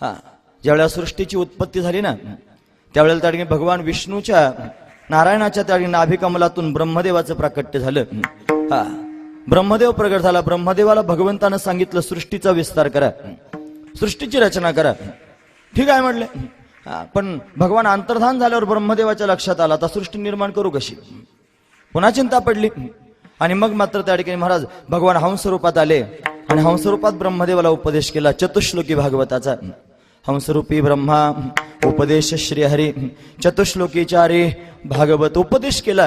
हा. ज्यावेळेला सृष्टीची उत्पत्ती झाली ना त्यावेळेला त्या ठिकाणी भगवान विष्णूच्या नारायणाच्या त्या ठिकाणी नाभिकमलातून ब्रह्मदेवाचं प्राकट्य झालं. हा. ब्रह्मदेव प्रगट झाला. ब्रह्मदेवाला भगवंतानं सांगितलं सृष्टीचा विस्तार करा. सृष्टीची रचना करा. ठीक आहे म्हटले. हा, पण भगवान अंतर्धान झाल्यावर ब्रह्मदेवाच्या लक्षात आला आता सृष्टी निर्माण करू कशी? पुन्हा चिंता पडली. आणि मग मात्र त्या ठिकाणी महाराज भगवान हंसरूपात आले. आणि हंसरूपात ब्रह्मदेवाला उपदेश केला चतुश्लोकी भागवताचा. हंसरूपी ब्रह्मा उपदेश श्री हरी चतुश्लोकी चारी भागवत उपदेश केला.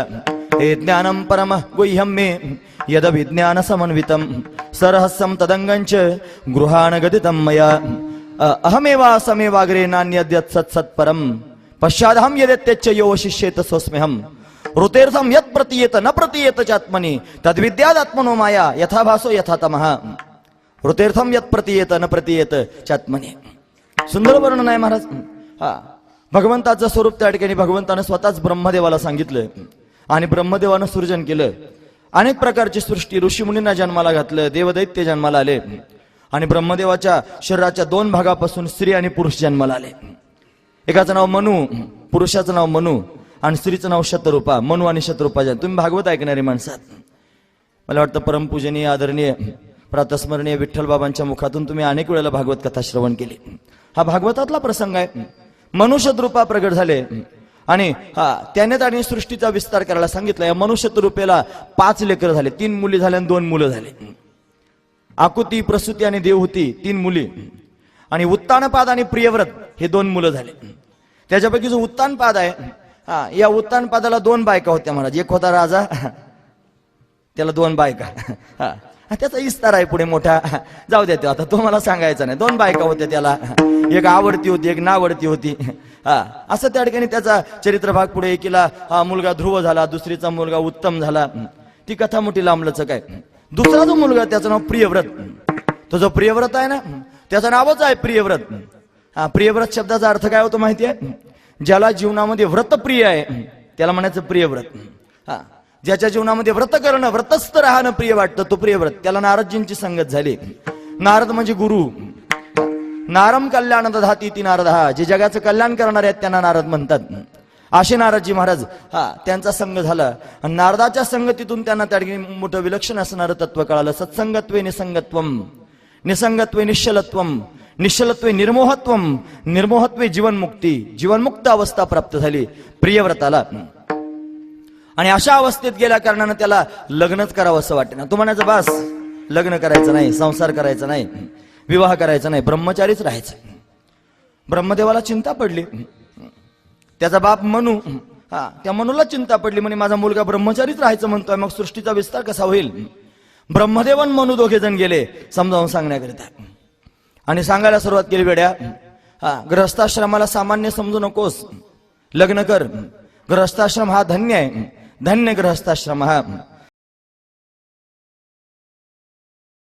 हे ज्ञानम परम गुह्यम मे यद विज्ञान समन्वितम सरहस्यम तदंगंच गृहान गदितम मया अहमेवा समेवाग्रे नान्यद्यत् सत्सत्परम पश्चादहम यदेत्यच्च यो शिष्येत स्वस्म्यहम. ऋतेर्थम यत् प्रतीयेत न प्रतीयेत चात्मनी तद्विद्यादात्मनो माया यथा भासो यथा तमः ऋतेर्थम यत् प्रतीयेत न प्रतीयेत चात्मनी. सुंदर वर्णन आहे महाराज. हा. भगवंताचं स्वरूप त्या ठिकाणी भगवंतानं स्वतःच ब्रह्मदेवाला सांगितलं. आणि ब्रह्मदेवानं सृजन केलं. अनेक प्रकारची सृष्टी ऋषीमुनींना जन्माला घातलं देवदैत्य जन्माला आले. आणि ब्रह्मदेवाच्या शरीराच्या दोन भागापासून स्त्री आणि पुरुष जन्माला आले. एकाचं नाव मनु पुरुषाचं नाव मनु आणि स्त्रीचं नाव शतरूपा. मनु आणि शतरूपा जन तुम्ही भागवत ऐकणारी माणसात. मला वाटतं परमपूजनीय आदरणीय प्रातस्मरणीय विठ्ठलबाबांच्या मुखातून तुम्ही अनेक वेळेला भागवत कथा श्रवण केली. हा भागवतातला प्रसंग आहे. मनुष्यद्रूपा प्रगट झाले. आणि हा त्याने त्याने सृष्टीचा विस्तार करायला सांगितला. या मनुष्यद्रूपेला पाच लेकर झाले. तीन मुली झाल्या आणि दोन मुलं झाले. आकुती प्रसूती आणि देवहूती तीन मुली. आणि उत्तानपाद आणि प्रियव्रत हे दोन मुलं झाले. त्याच्यापैकी जो उत्तानपाद आहे हा या उत्तानपादाला दोन बायका होत्या महाराज. एक होता राजा त्याला दोन बायका. हा त्याचा इस्तार आहे पुढे मोठा. जाऊ द्या आता तो मला सांगायचा नाही. दोन बायका होत्या त्याला. एक आवडती होती एक नावडती होती. हा असं त्या ठिकाणी त्याचा चरित्र भाग पुढे एकीला हा मुलगा ध्रुव झाला दुसरीचा मुलगा उत्तम झाला. ती कथा मोठी लांबलच काय दुसरा जो मुलगा त्याचं नाव प्रियव्रत. तो जो प्रियव्रत आहे ना त्याचं नावच आहे प्रियव्रत. हा प्रियव्रत शब्दाचा अर्थ काय होतो माहिती आहे? ज्याला जीवनामध्ये व्रत प्रिय आहे त्याला म्हणायचं प्रियव्रत. हा ज्याच्या जीवनामध्ये व्रत करणं व्रतस्थ राहणं प्रिय वाटतं तो प्रियव्रत त्याला नारदजींची संगत झाली. नारद म्हणजे गुरु. नारम कल्याण दधाती ती नारद. हा जे जगाचं कल्याण करणारे आहेत त्यांना नारद म्हणतात. असे नारदजी महाराज हा त्यांचा संघ झाला. नारदाच्या संगतीतून त्यांना त्या मोठं विलक्षण असणारं तत्व कळालं. सत्संगत्वे निसंगत्वम. निसंगत्वे निश्चलत्वम. निश्चलत्वे निर्मोहत्वम. निर्मोहत्वे जीवनमुक्ती. जीवनमुक्त अवस्था प्राप्त झाली. प्रियव्रताला आणि अशा अवस्थेत गेल्या कारणानं त्याला लग्नच करावं असं वाटतं. ना तू म्हणायचं बास लग्न करायचं नाही संसार करायचा नाही विवाह करायचा नाही ब्रह्मचारीच राहायचं ब्रह्मदेवाला चिंता पडली. त्याचा बाप मनू हा त्या मनूला चिंता पडली म्हणे माझा मुलगा ब्रह्मचारीच राहायचं म्हणतोय मग सृष्टीचा विस्तार कसा होईल? ब्रह्मदेवन मनू दोघे जण गेले समजावून सांगण्याकरिता. आणि सांगायला सुरुवात केली वेड्या हा ग्रहस्थाश्रमाला सामान्य समजू नकोस. लग्न कर. ग्रहस्थाश्रम हा धन्य आहे. धन्य ग्रहस्थाश्रम हा